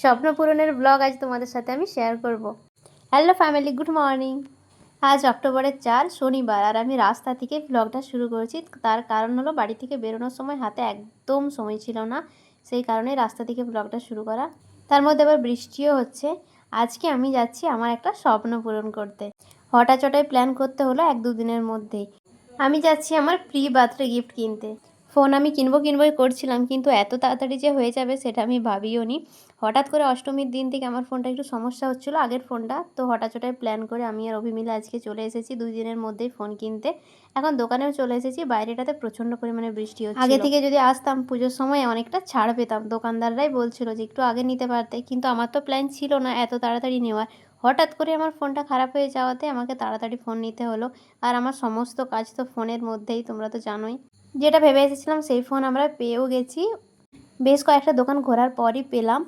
স্বপ্ন পূরণের ব্লগ আজ তোমাদের সাথে আমি শেয়ার করব। হ্যালো ফ্যামিলি গুড মর্নিং আজ অক্টোবরের চার, শনিবার, আর আমি রাস্তা থেকে ব্লগটা শুরু করেছি। তার কারণ হলো বাড়ি থেকে বেরোনোর সময় হাতে একদম সময় ছিল না, সেই কারণে রাস্তা থেকে ব্লগটা শুরু করা। তার মধ্যে আবার বৃষ্টিও হচ্ছে। আজকে আমি যাচ্ছি আমার একটা স্বপ্ন পূরণ করতে। হঠাৎ চটাই প্ল্যান করতে হলো এক দুদিনের মধ্যেই। আমি যাচ্ছি আমার প্রি বার্থডে গিফট কিনতে। ফোন আমি কিনবো কিনবোই করছিলাম, কিন্তু এত তাড়াতাড়ি যে হয়ে যাবে সেটা আমি ভাবিও নি। হঠাৎ করে অষ্টমীর দিন থেকে আমার ফোনটা একটু সমস্যা হচ্ছিল আগের ফোনটা, তো হঠাৎ প্ল্যান করে আমি আর অভি মিলে আজকে চলে এসেছি দুই দিনের মধ্যেই ফোন কিনতে। এখন দোকানেও চলে এসেছি, বাইরেটাতে প্রচণ্ড পরিমাণে বৃষ্টি হচ্ছে আগে থেকে যদি আসতাম পুজোর সময় অনেকটা ছাড় পেতাম, দোকানদাররাই বলছিল যে একটু আগে নিতে পারতে, কিন্তু আমার তো প্ল্যান ছিল না এত তাড়াতাড়ি নেওয়ার। হঠাৎ করে আমার ফোনটা খারাপ হয়ে যাওয়াতে আমাকে তাড়াতাড়ি ফোন নিতে হলো, আর আমার সমস্ত কাজ তো ফোনের মধ্যেই, তোমরা তো জানোই। যেটা ভেবে এসেছিলাম, সেই ফোন আমরা পেয়েও গেছি। বেশ কয়েকটা দোকান ঘোরার পরই পেলাম।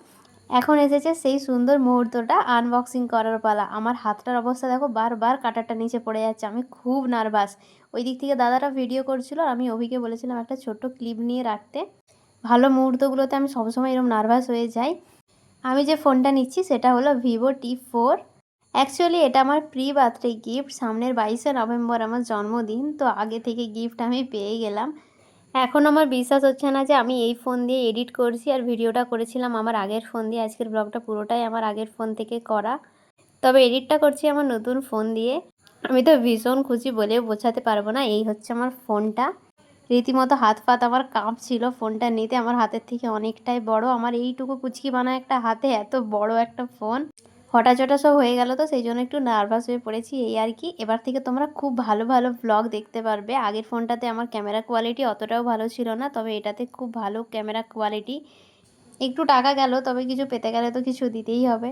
এখন এসেছে সেই সুন্দর মুহূর্তটা আনবক্সিং করার পালা। আমার হাতটার অবস্থা দেখো, বারবার কাটারটা নিচে পড়ে যাচ্ছে। আমি খুব নার্ভাস ওই দিক থেকে দাদারা ভিডিও করছিল আর আমি অভিকে বলেছিলাম একটা ছোট্ট ক্লিপ নিয়ে রাখতে। ভালো মুহূর্তগুলোতে আমি সবসময় এরকম নার্ভাস হয়ে যাই। আমি যে ফোনটা নিচ্ছি, সেটা হলো ভিভো টি ফোর অ্যাকচুয়ালি এটা আমার প্রি বার্থডে গিফট সামনের বাইশে নভেম্বর আমার জন্মদিন, তো আগে থেকে গিফট আমি পেয়ে গেলাম। এখন আমার বিশ্বাস হচ্ছে না যে আমি এই ফোন দিয়ে এডিট করছি আর ভিডিওটা করেছিলাম আমার আগের ফোন দিয়ে। আজকের ব্লগটা পুরোটাই আমার আগের ফোন থেকে করা। তবে এডিটটা করছি আমার নতুন ফোন দিয়ে। আমি তো ভীষণ খুশি বলেও বোঝাতে পারব না, এই হচ্ছে আমার ফোনটা রীতিমতো হাত ফাত আমার কাঁপছিল ফোনটা নিতে। আমার হাতের থেকে অনেকটাই বড়। আমার এইটুকু কুচকি বানা একটা হাতে এত বড় একটা ফোন হঠাৎ চটা সব হয়ে গেল তো, সেই জন্য একটু নার্ভাস হয়ে পড়েছি, এই আর কি। এবার থেকে তোমরা খুব ভালো ভালো ব্লগ দেখতে পারবে। আগের ফোনটাতে আমার ক্যামেরা কোয়ালিটি অতটাও ভালো ছিল না, তবে এটাতে খুব ভালো ক্যামেরা কোয়ালিটি একটু টাকা গেল, তবে কিছু পেতে গেলে তো কিছু দিতেই হবে।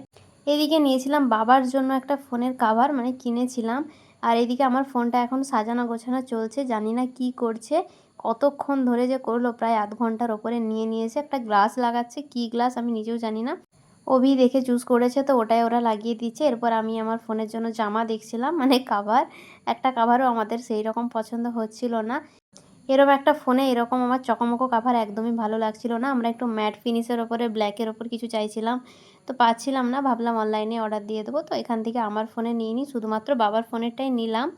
এদিকে নিয়েছিলাম বাবার জন্য একটা ফোনের কাভার মানে কিনেছিলাম। আর এদিকে আমার ফোনটা এখন সাজানো গোছানো চলছে, জানি না কি করছে। কতক্ষণ ধরে যে করল, প্রায় আধ ঘণ্টার ওপরে নিয়ে নিয়েছে, একটা গ্লাস লাগাচ্ছে। কি গ্লাস আমি নিজেও জানি না। অভি দেখে চুজ করেছে, তো ওটাই ওরা লাগিয়ে দিচ্ছে। এরপর আমি আমার ফোনের জন্য জামা দেখছিলাম মানে কাভার একটা কাভারও আমাদের সেই রকম পছন্দ হচ্ছিল না। এরকম একটা ফোনে এরকম আমার চকমকো কাভার একদমই ভালো লাগছিল না। আমরা একটু ম্যাট ফিনিশের ওপরে ব্ল্যাকের ওপর কিছু চাইছিলাম, তো পাচ্ছিলাম না। ভাবলাম অনলাইনে অর্ডার দিয়ে দেবো, তো এখান থেকে আমার ফোনে নিয়ে নিই শুধুমাত্র বাবার ফোনেরটাই নিলাম।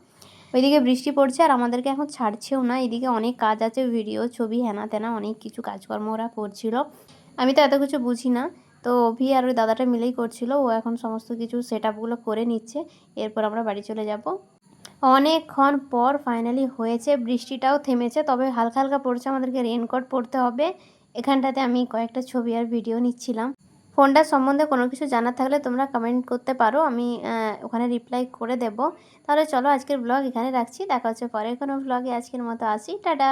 ওইদিকে বৃষ্টি পড়ছে আর আমাদেরকে এখন ছাড়ছেও না। এদিকে অনেক কাজ আছে ভিডিও ছবি হেনা তেনা অনেক কিছু কাজকর্ম ওরা করছিল। আমি তো এত কিছু বুঝি না। তো অভি আর ওই দাদাটা মিলেই করছিল। ও এখন সমস্ত কিছু সেট আপগুলো করে নিচ্ছে। এরপর আমরা বাড়ি চলে যাব। অনেকক্ষণ পর ফাইনালি হয়েছে। বৃষ্টিটাও থেমেছে, তবে হালকা হালকা পড়ছে। আমাদেরকে রেনকোট পরতে হবে। এখানটাতে আমি কয়েকটা ছবি আর ভিডিও নিচ্ছিলাম। ফোনটার সম্বন্ধে কোনো কিছু জানার থাকলে তোমরা কমেন্ট করতে পারো। আমি ওখানে রিপ্লাই করে দেব। তাহলে চলো আজকের ব্লগ এখানে রাখছি। দেখা হচ্ছে পরে কোনো ব্লগে আজকের মতো আসি। টাটা!